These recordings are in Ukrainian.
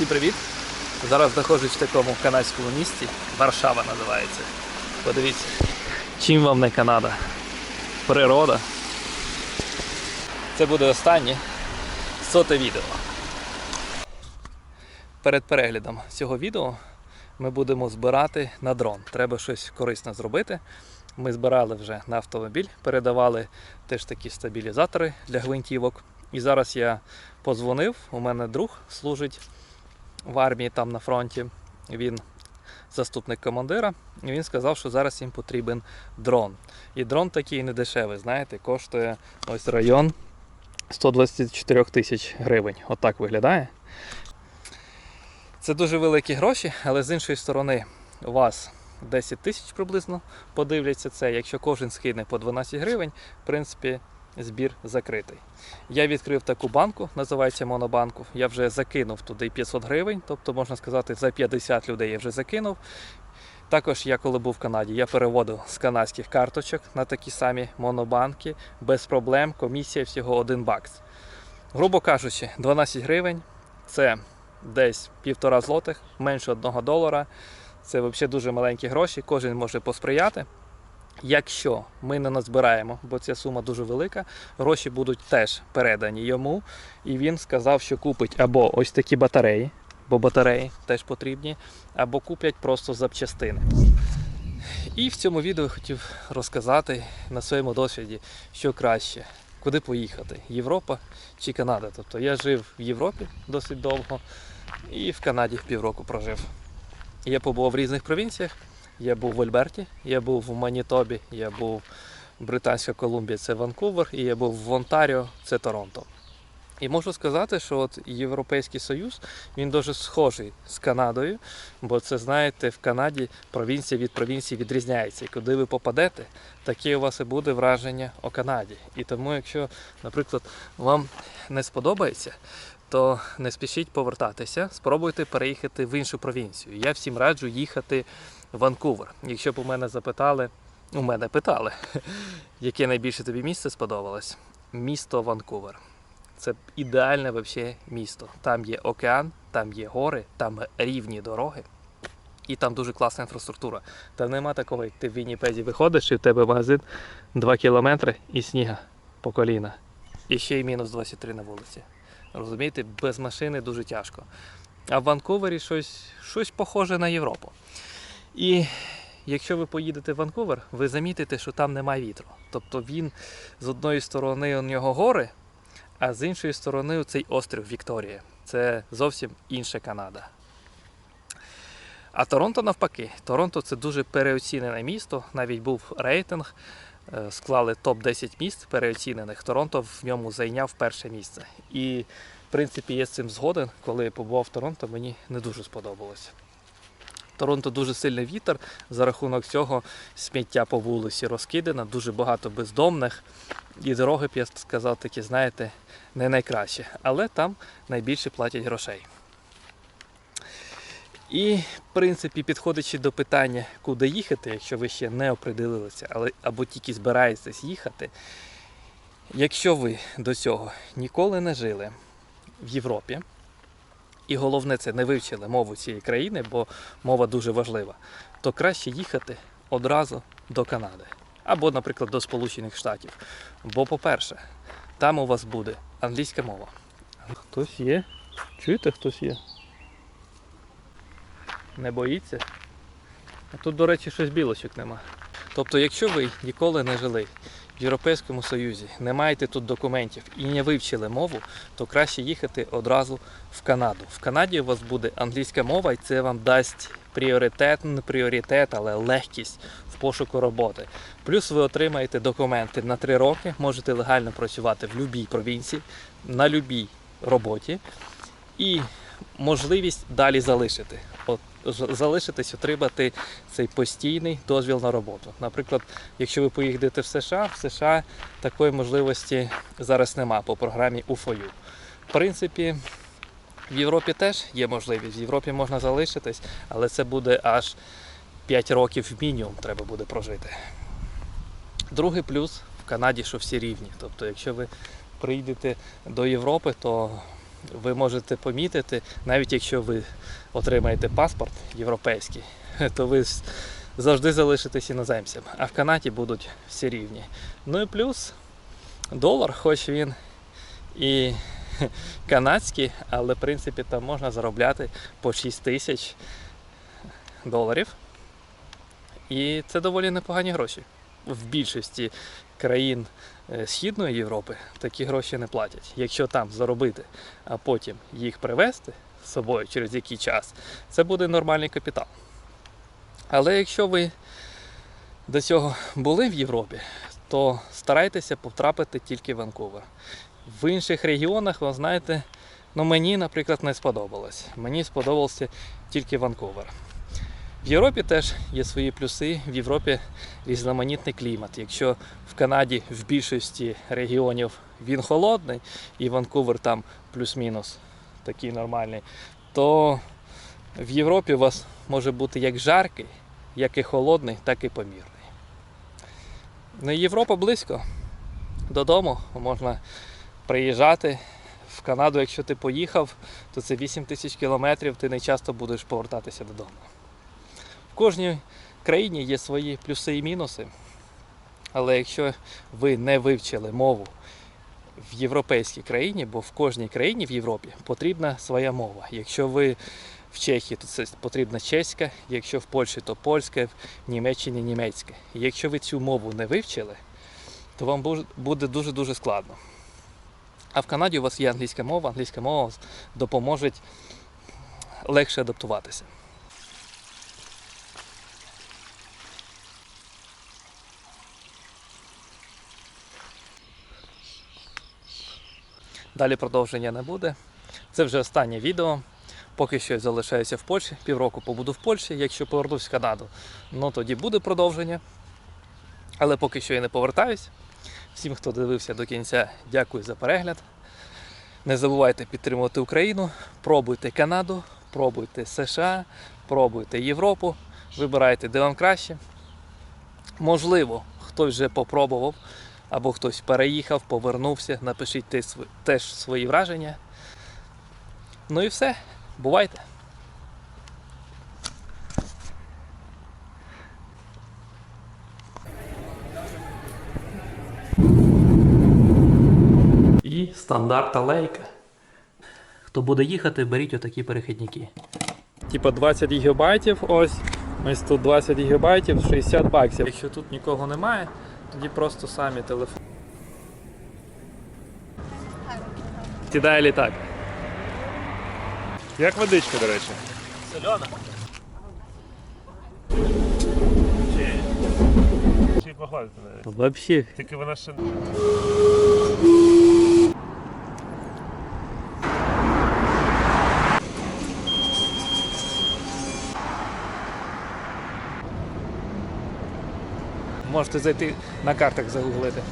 Всім привіт! Зараз знаходжусь в такому канадському місті. Варшава називається. Подивіться, чим вам не Канада? Природа. Це буде останнє соте відео. Перед переглядом цього відео ми будемо збирати на дрон. Треба щось корисне зробити. Ми збирали вже на автомобіль, передавали теж такі стабілізатори для гвинтівок. І зараз я подзвонив. У мене друг служить в армії там на фронті. Він заступник командира. І він сказав, що зараз їм потрібен дрон. І дрон такий не дешевий, знаєте, коштує ось район 124 тисяч гривень. Отак виглядає. Це дуже великі гроші, але з іншої сторони, у вас 10 тисяч приблизно подивляться це. Якщо кожен скине по 12 гривень, в принципі, збір закритий. Я відкрив таку банку, називається Монобанку. Я вже закинув туди 500 гривень, тобто, можна сказати, за 50 людей я вже закинув. Також я, коли був в Канаді, я переводив з канадських карточок на такі самі монобанки без проблем. Комісія всього 1 бакс. Грубо кажучи, 12 гривень це десь півтора злотих, менше 1 долара. Це взагалі дуже маленькі гроші, кожен може посприяти. Якщо ми не назбираємо, бо ця сума дуже велика, гроші будуть теж передані йому. І він сказав, що купить або ось такі батареї, бо батареї теж потрібні, або куплять просто запчастини. І в цьому відео я хотів розказати на своєму досвіді, що краще, куди поїхати: Європа чи Канада. Тобто я жив в Європі досить довго і в Канаді півроку прожив. Я побував в різних провінціях. Я був в Альберті, я був в Манітобі, я був в Британська Колумбія, це Ванкувер, і я був в Онтаріо, це Торонто. І можу сказати, що от Європейський Союз він дуже схожий з Канадою, бо це, знаєте, в Канаді провінція від провінції відрізняється. І куди ви попадете, таке у вас і буде враження о Канаді. І тому, якщо, наприклад, вам не сподобається, то не спішіть повертатися, спробуйте переїхати в іншу провінцію. Я всім раджу їхати Ванкувер. Якщо б у мене запитали, у мене питали, яке найбільше тобі місце сподобалось? Місто Ванкувер. Це ідеальне вообще місто. Там є океан, там є гори, там рівні дороги. І там дуже класна інфраструктура. Там нема такого, як ти в Вінніпеді виходиш, і в тебе магазин 2 кілометри і сніга по коліна. І ще й мінус 23 на вулиці. Розумієте, без машини дуже тяжко. А в Ванкувері щось, щось похоже на Європу. І якщо ви поїдете в Ванкувер, ви замітите, що там немає вітру. Тобто він з одної сторони у нього гори, а з іншої сторони цей острів Вікторія. Це зовсім інша Канада. А Торонто навпаки. Торонто це дуже переоцінене місто. Навіть був рейтинг, е, склали топ-10 міст переоцінених. Торонто в ньому зайняв перше місце. І, в принципі, я з цим згоден. Коли я побував в Торонто, мені не дуже сподобалося. Торонто дуже сильний вітер. За рахунок цього сміття по вулиці розкидано, дуже багато бездомних. І дороги, б я сказав, такі, знаєте, не найкраще. Але там найбільше платять грошей. І, в принципі, підходячи до питання, куди їхати, якщо ви ще не оприділилися, але або тільки збираєтесь їхати. Якщо ви до цього ніколи не жили в Європі, і головне це не вивчили мову цієї країни, бо мова дуже важлива, то краще їхати одразу до Канади або, наприклад, до Сполучених Штатів. Бо, по-перше, там у вас буде англійська мова. Хтось є? Чуєте, хтось є? Не боїться? А тут, до речі, щось білочок нема. Тобто, якщо ви ніколи не жили в Європейському Союзі, не маєте тут документів і не вивчили мову, то краще їхати одразу в Канаду. В Канаді у вас буде англійська мова, і це вам дасть пріоритет, не пріоритет, але легкість в пошуку роботи. Плюс ви отримаєте документи на три роки, можете легально працювати в будь-якій провінції, на будь-якій роботі. І можливість далі залишити. Залишитись, отримати цей постійний дозвіл на роботу. Наприклад, якщо ви поїдете в США, в США такої можливості зараз нема по програмі УФОЮ. В принципі, в Європі теж є можливість. В Європі можна залишитись, але це буде аж 5 років мінімум треба буде прожити. Другий плюс в Канаді, що всі рівні. Тобто, якщо ви прийдете до Європи, то ви можете помітити, навіть якщо ви отримаєте паспорт європейський, то ви завжди залишитесь іноземцем, а в Канаді будуть всі рівні. Ну і плюс долар, хоч він і канадський, але в принципі там можна заробляти по 6 тисяч доларів. І це доволі непогані гроші. В більшості країн е, Східної Європи такі гроші не платять. Якщо там заробити, а потім їх привезти з собою через який час, це буде нормальний капітал. Але якщо ви до цього були в Європі, то старайтеся потрапити тільки в Ванкувер. В інших регіонах, ви знаєте, ну мені, наприклад, не сподобалось. Мені сподобався тільки Ванкувер. В Європі теж є свої плюси. В Європі різноманітний клімат. Якщо в Канаді в більшості регіонів він холодний, і Ванкувер там плюс-мінус такий нормальний, то в Європі у вас може бути як жаркий, як і холодний, так і помірний. Ну, Європа близько. Додому можна приїжджати. В Канаду, якщо ти поїхав, то це 8 тисяч кілометрів, ти не часто будеш повертатися додому. В кожній країні є свої плюси і мінуси. Але якщо ви не вивчили мову в європейській країні, бо в кожній країні в Європі потрібна своя мова. Якщо ви в Чехії, то це потрібна чеська, якщо в Польщі, то польська, в Німеччині німецька. Якщо ви цю мову не вивчили, то вам буде дуже-дуже складно. А в Канаді у вас є англійська мова, англійська мова допоможе легше адаптуватися. Далі продовження не буде. Це вже останнє відео. Поки що я залишаюся в Польщі, півроку побуду в Польщі. Якщо повернусь в Канаду, ну тоді буде продовження. Але поки що я не повертаюсь. Всім, хто дивився до кінця, дякую за перегляд. Не забувайте підтримувати Україну, пробуйте Канаду, пробуйте США, пробуйте Європу, вибирайте, де вам краще. Можливо, хтось вже попробував, або хтось переїхав, повернувся, напишіть теж свої враження. Ну і все. Бувайте! І стандарт алейка. Хто буде їхати, беріть отакі перехідники. Типа 20 гігабайтів, ось. Ось тут 20 гігабайтів, 60 баксів. Якщо тут нікого немає, тоді просто самі телефон. Сідає літак. Як водичка, до речі? Сольона. Чи погладити навіть? Вообще. Тільки вона ще Можете зайти на картах загуглити.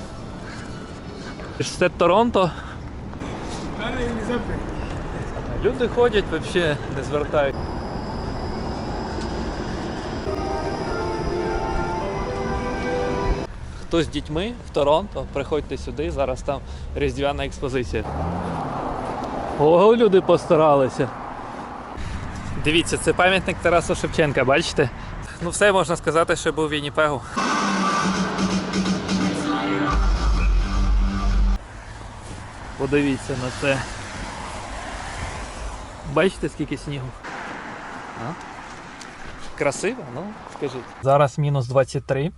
Це Торонто. Люди ходять, взагалі не звертають. Хто з дітьми в Торонто, приходьте сюди, зараз там різдвяна експозиція. Ого, люди постаралися. Дивіться, це пам'ятник Тарасу Шевченка, бачите? Ну все можна сказати, що був Вінніпегу. Подивіться на це. Бачите, скільки снігу? А? Красиво, ну скажіть. Зараз мінус 23.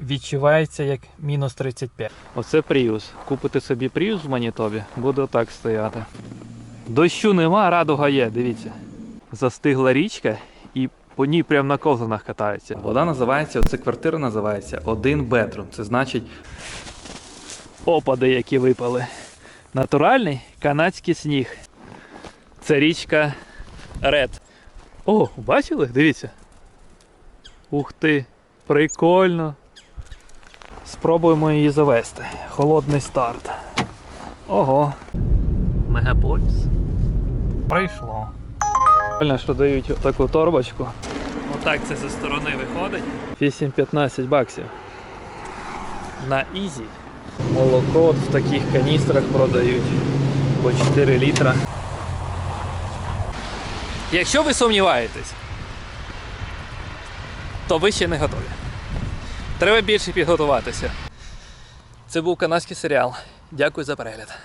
Відчувається як мінус 35. Оце Prius. Купите собі Prius в Манітобі, буде отак стояти. Дощу нема, радуга є, дивіться. Застигла річка і по ній прямо на ковзанах катаються. Вода називається, оце квартира називається один бедрум. Це значить опади, які випали. Натуральний канадський сніг. Це річка Ред. О, бачили? Дивіться. Ух ти, прикольно. Спробуємо її завести. Холодний старт. Ого. Мегаполіс. Прийшло. Прикольно, що дають таку торбочку. Отак це зі сторони виходить. 8-15 баксів. На Ізі. Молоко от в таких каністрах продають. по 4 літра. Якщо ви сумніваєтесь, то ви ще не готові. Треба більше підготуватися. Це був канадський серіал. Дякую за перегляд.